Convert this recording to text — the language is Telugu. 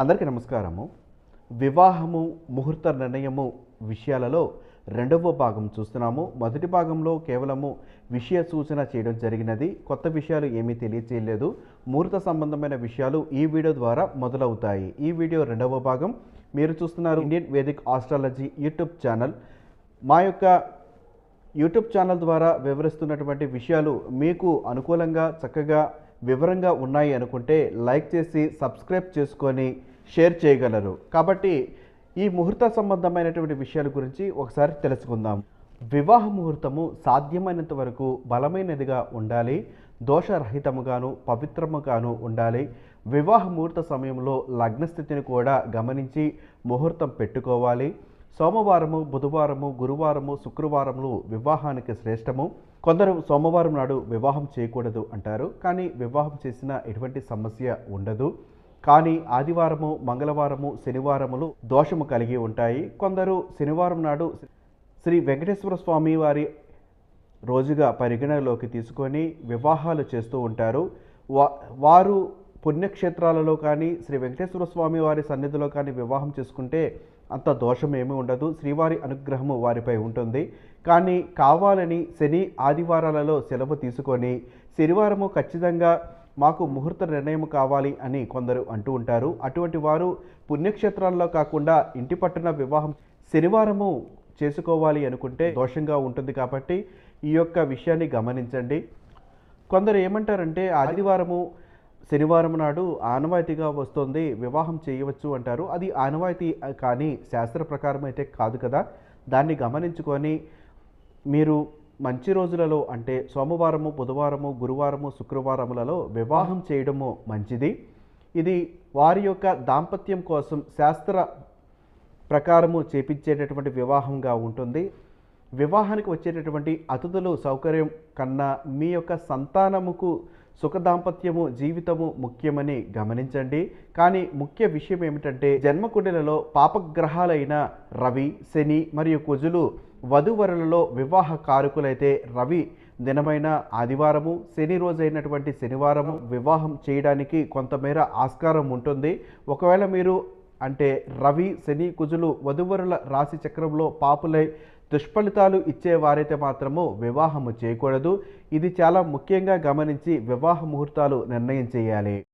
అందరికీ నమస్కారము. వివాహము ముహూర్త నిర్ణయము విషయాలలో రెండవ భాగం చూస్తున్నాము. మొదటి భాగంలో కేవలము విషయ సూచన చేయడం జరిగినది. కొత్త విషయాలు ఏమీ తెలియచేయలేదు. ముహూర్త సంబంధమైన విషయాలు ఈ వీడియో ద్వారా మొదలవుతాయి. ఈ వీడియో రెండవ భాగం. మీరు చూస్తున్నారు Indian Vedic astrology YouTube channel. మా యొక్క యూట్యూబ్ ఛానల్ ద్వారా వివరిస్తున్నటువంటి విషయాలు మీకు అనుకూలంగా చక్కగా వివరంగా ఉన్నాయి అనుకుంటే లైక్ చేసి సబ్స్క్రైబ్ చేసుకొని షేర్ చేయగలరు. కాబట్టి ఈ ముహూర్త సంబంధమైనటువంటి విషయాల గురించి ఒకసారి తెలుసుకుందాం. వివాహ ముహూర్తము సాధ్యమైనంత వరకు బలమైనదిగా ఉండాలి. దోషరహితముగాను పవిత్రముగాను ఉండాలి. వివాహ ముహూర్త సమయంలో లగ్నస్థితిని కూడా గమనించి ముహూర్తం పెట్టుకోవాలి. సోమవారము బుధవారము గురువారము శుక్రవారములు వివాహానికి శ్రేష్టము. కొందరు సోమవారం నాడు వివాహం చేయకూడదు అంటారు. కానీ వివాహం చేసిన ఎటువంటి సమస్య ఉండదు. కానీ ఆదివారము మంగళవారము శనివారములు దోషము కలిగి ఉంటాయి. కొందరు శనివారం నాడు శ్రీ వెంకటేశ్వర స్వామి వారి రోజుగా పరిగణలోకి తీసుకొని వివాహాలు చేస్తూ ఉంటారు. వా వారు పుణ్యక్షేత్రాలలో కానీ శ్రీ వెంకటేశ్వర స్వామి వారి సన్నిధిలో కానీ వివాహం చేసుకుంటే అంత దోషం ఏమీ ఉండదు. శ్రీవారి అనుగ్రహము వారిపై ఉంటుంది. కానీ కావాలని శని ఆదివారాలలో సెలవు తీసుకొని శనివారము ఖచ్చితంగా మాకు ముహూర్త నిర్ణయం కావాలి అని కొందరు అంటూ ఉంటారు. అటువంటి వారు పుణ్యక్షేత్రాల్లో కాకుండా ఇంటి పట్టున వివాహం శనివారము చేసుకోవాలి అనుకుంటే దోషంగా ఉంటుంది కాబట్టి ఈ యొక్క విషయాన్ని గమనించండి. కొందరు ఏమంటారంటే ఆదివారము శనివారం నాడు ఆనవాయితీగా వస్తుంది వివాహం చేయవచ్చు అంటారు. అది ఆనవాయితీ కానీ శాస్త్ర ప్రకారం అయితే కాదు కదా. దాన్ని గమనించుకొని మీరు మంచి రోజులలో అంటే సోమవారము బుధవారము గురువారము శుక్రవారములలో వివాహం చేయడము మంచిది. ఇది వారి యొక్క దాంపత్యం కోసం శాస్త్ర ప్రకారము చేపించేటటువంటి వివాహంగా ఉంటుంది. వివాహానికి వచ్చేటటువంటి అతిథులు సౌకర్యం కన్నా మీ యొక్క సంతానముకు సుఖదాంపత్యము జీవితము ముఖ్యమని గమనించండి. కానీ ముఖ్య విషయం ఏమిటంటే జన్మకుండలలో పాపగ్రహాలైన రవి శని మరియు కుజులు వధువరులలో వివాహ కారకులైతే రవి దినమైన ఆదివారము శని రోజైనటువంటి శనివారము వివాహం చేయడానికి కొంతమేర ఆస్కారం ఉంటుంది. ఒకవేళ మీరు అంటే రవి శని కుజులు వధువరుల రాశి చక్రంలో పాపులై దుష్ఫలితాలు ఇచ్చేవారైతే మాత్రము వివాహము చేయకూడదు. ఇది చాలా ముఖ్యంగా గమనించి వివాహ ముహూర్తాలు నిర్ణయం చేయాలి.